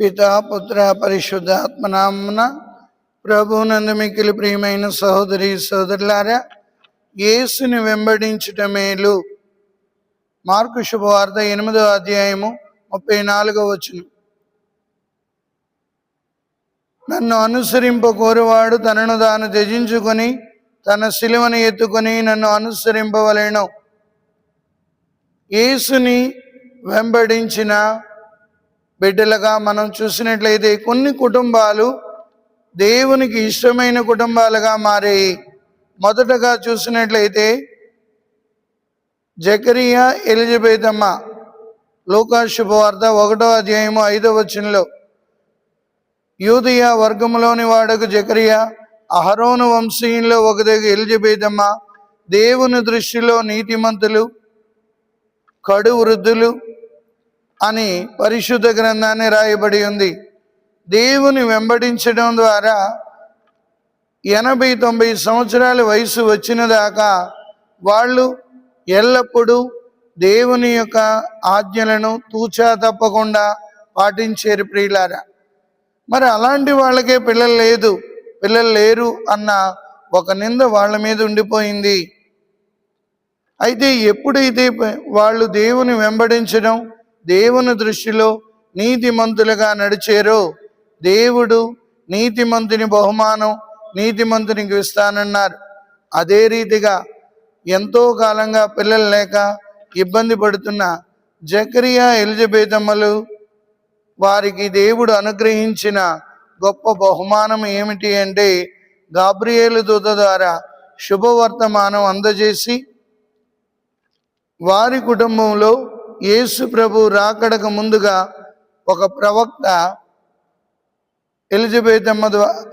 పితా పుత్ర ప్రభు ప్రభునందు మిక్కిలి ప్రియమైన సహోదరి సహోదరులారా యేసుని వెంబడించట మేలు. మార్కు శుభవార్త ఎనిమిదో అధ్యాయము ముప్పై నాలుగో వచనం. నన్ను అనుసరింప కోరువాడు తనను తాను త్యజించుకొని తన శిలువను ఎత్తుకొని నన్ను అనుసరింపవలేను. యేసుని వెంబడించిన బిడ్డలుగా మనం చూసినట్లయితే కొన్ని కుటుంబాలు దేవునికి ఇష్టమైన కుటుంబాలుగా మారాయి. మొదటగా చూసినట్లయితే జకరియా ఎలిజబెత్ అమ్మ లోకా శుభవార్త ఒకటో అధ్యాయము ఐదో వచనంలో యూదియా వర్గంలోని వాడకు జకరియా అహరోను వంశీయంలో ఒక ఎలిజబెత్ అమ్మ దేవుని దృష్టిలో నీతిమంతులు కడు వృద్ధులు అని పరిశుద్ధ గ్రంథాన్ని రాయబడి ఉంది. దేవుని వెంబడించడం ద్వారా ఎనభై తొంభై సంవత్సరాల వయసు వచ్చిన దాకా వాళ్ళు ఎల్లప్పుడూ దేవుని యొక్క ఆజ్ఞలను తూచా తప్పకుండా పాటించేరు ప్రియులారా. మరి అలాంటి వాళ్ళకే పిల్లలు లేదు పిల్లలు లేరు అన్న ఒక నింద వాళ్ళ మీద ఉండిపోయింది. అయితే ఎప్పుడైతే వాళ్ళు దేవుని వెంబడించడం దేవుని దృష్టిలో నీతిమంతులుగా నడిచేరు. దేవుడు నీతిమంతుని బహుమానం నీతిమంతునికి ఇస్తానన్నారు. అదే రీతిగా ఎంతో కాలంగా పిల్లలు లేక ఇబ్బంది పడుతున్న జకరియా ఎలిజబేతమ్మలు వారికి దేవుడు అనుగ్రహించిన గొప్ప బహుమానం ఏమిటి అంటే గాబ్రియేలు దూత ద్వారా శుభవర్తమానం అందజేసి వారి కుటుంబంలో యేసు ప్రభు రాకడక ముందుగా ఒక ప్రవక్త ఎలిజబేతమ్మ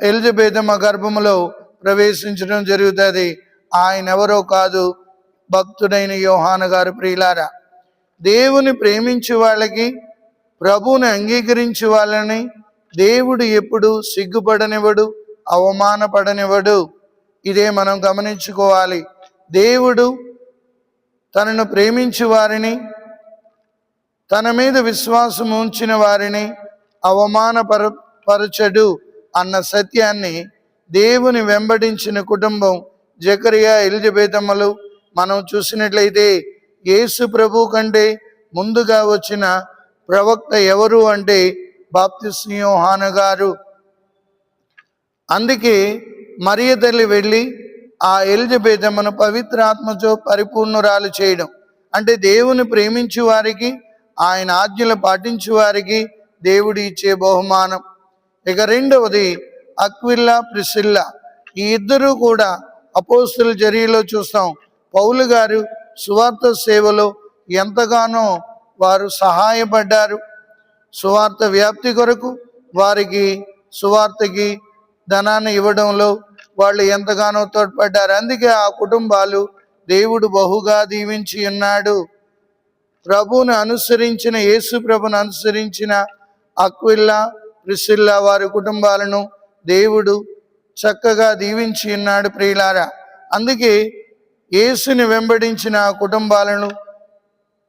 ఎలిజబేతమ్మ గర్భములో ప్రవేశించడం జరుగుతుంది. ఆయన ఎవరో కాదు భక్తుడైన యోహాన గారు ప్రియులారా. దేవుని ప్రేమించే వాళ్ళకి ప్రభువుని అంగీకరించే వాళ్ళని దేవుడు ఎప్పుడు సిగ్గుపడనివ్వడు అవమానపడనివ్వడు. ఇదే మనం గమనించుకోవాలి. దేవుడు తనను ప్రేమించు వారిని తన మీద విశ్వాసం ఉంచిన వారిని అవమానపర పరచడు అన్న సత్యాన్ని దేవుని వెంబడించిన కుటుంబం జకరియా ఎలిజబెతమ్మలు మనం చూసినట్లయితే యేసు ప్రభు కంటే ముందుగా వచ్చిన ప్రవక్త ఎవరు అంటే బాప్తిస్యోహాను గారు. అందుకే మరియ తల్లి వెళ్ళి ఆ ఎలిజబెతమ్మను పవిత్రాత్మతో పరిపూర్ణురాలు చేయడం. అంటే దేవుని ప్రేమించు వారికి ఆయన ఆజ్ఞలు పాటించు వారికి దేవుడు ఇచ్చే బహుమానం. ఇక రెండవది అక్విల్లా ప్రిసిల్లా. ఈ ఇద్దరు కూడా అపోస్తుల చర్యలో చూస్తాం. పౌలు గారు సువార్త సేవలో ఎంతగానో వారు సహాయపడ్డారు. సువార్త వ్యాప్తి కొరకు వారికి సువార్తకి ధనాన్ని ఇవ్వడంలో వాళ్ళు ఎంతగానో తోడ్పడ్డారు. అందుకే ఆ కుటుంబాలు దేవుడు బహుగా దీవించి ఉన్నాడు. ప్రభువును అనుసరించిన యేసు ప్రభుని అనుసరించిన అక్విల్లా ప్రిసిల్లా వారి కుటుంబాలను దేవుడు చక్కగా దీవించి ఉన్నాడు ప్రియులారా. అందుకే యేసుని వెంబడించిన కుటుంబాలను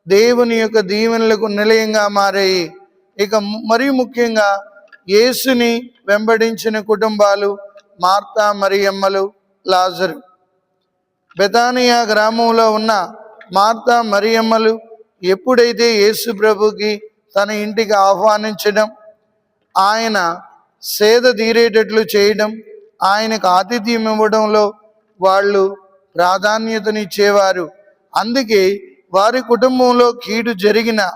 దేవుని యొక్క దీవెనలకు నిలయంగా మారాయి. ఇక మరీ ముఖ్యంగా యేసుని వెంబడించిన కుటుంబాలు మార్తా మరియమ్మలు లాజరు. బెతానియా గ్రామంలో ఉన్న మార్తా మరియమ్మలు ఎప్పుడైతే యేసు ప్రభుకి తన ఇంటికి ఆహ్వానించడం ఆయన సేద తీరేటట్లు చేయడం ఆయనకు ఆతిథ్యం ఇవ్వడంలో వాళ్ళు ప్రాధాన్యతనిచ్చేవారు. అందుకే వారి కుటుంబంలో కీడు జరిగిన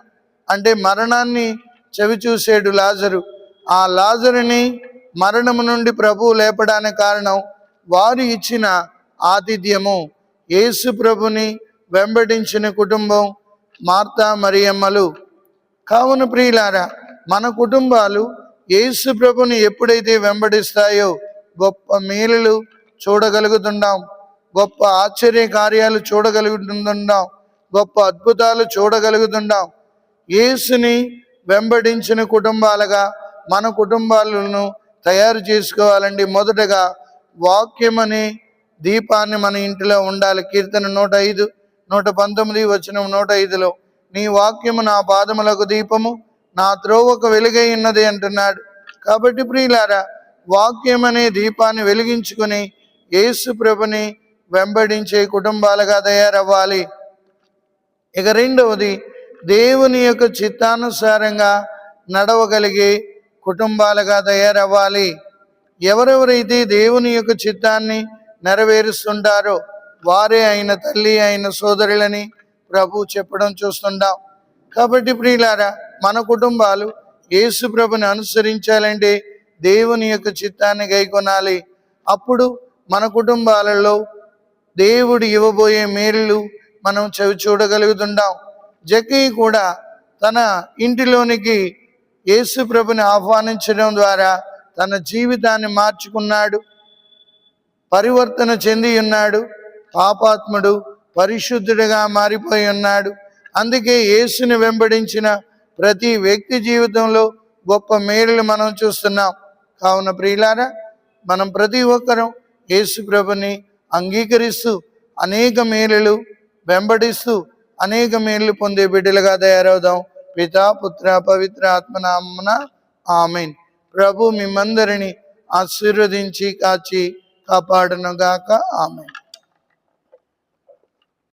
అంటే మరణాన్ని చవిచూసాడు లాజరు. ఆ లాజరుని మరణము నుండి ప్రభువు లేపడానికి కారణం వారు ఇచ్చిన ఆతిథ్యము. యేసు ప్రభుని వెంబడించిన కుటుంబం మార్తా మరియమ్మలు. కావున ప్రియులారా మన కుటుంబాలు యేసు ప్రభుని ఎప్పుడైతే వెంబడిస్తాయో గొప్ప మేలులు చూడగలుగుతున్నాం గొప్ప ఆశ్చర్య కార్యాలు చూడగలుగుతున్నాం గొప్ప అద్భుతాలు చూడగలుగుతున్నాం యేసుని వెంబడించిన కుటుంబాలుగా మన కుటుంబాలను తయారు చేసుకోవాలండి. మొదటగా వాక్యం అనే దీపాన్ని మన ఇంటిలో ఉండాలి. కీర్తన నూట ఐదు. నూట పంతొమ్మిది వచ్చిన నూట ఐదులో నీ వాక్యము నా పాదములకు దీపము నా త్రోవకు వెలుగై ఉన్నది అంటున్నాడు. కాబట్టి ప్రియులారా వాక్యం అనే దీపాన్ని వెలిగించుకుని యేసు ప్రభుని వెంబడించే కుటుంబాలుగా తయారవ్వాలి. ఇక రెండవది దేవుని యొక్క చిత్తానుసారంగా నడవగలిగే కుటుంబాలుగా తయారవ్వాలి. ఎవరెవరైతే దేవుని యొక్క చిత్తాన్ని నెరవేరుస్తుంటారో వారే అయిన తల్లి అయిన సోదరులని ప్రభు చెప్పడం చూస్తుంటాం. కాబట్టి ప్రియులారా మన కుటుంబాలు యేసు ప్రభుని అనుసరించాలంటే దేవుని యొక్క చిత్తాన్ని గైకొనాలి అప్పుడు మన కుటుంబాలలో దేవుడు ఇవ్వబోయే మేలు మనం చవి చూడగలుగుతుంటాం. జకీ కూడా తన ఇంటిలోనికి యేసు ప్రభుని ఆహ్వానించడం ద్వారా తన జీవితాన్ని మార్చుకున్నాడు పరివర్తన చెంది ఉన్నాడు. పాపాత్ముడు పరిశుద్ధుడిగా మారిపోయి ఉన్నాడు. అందుకే యేసుని వెంబడించిన ప్రతి వ్యక్తి జీవితంలో గొప్ప మేలులు మనం చూస్తున్నాం. కావున ప్రియులారా మనం ప్రతి ఒక్కరం యేసు ప్రభుని అంగీకరిస్తూ అనేక మేలులు వెంబడిస్తూ అనేక మేలు పొందే బిడ్డలుగా తయారవుదాం. పితా పుత్ర పవిత్ర ఆత్మనామన ఆమెన్. ప్రభు మిమ్మందరిని ఆశీర్వదించి కాచి కాపాడనుగాక. ఆమెన్.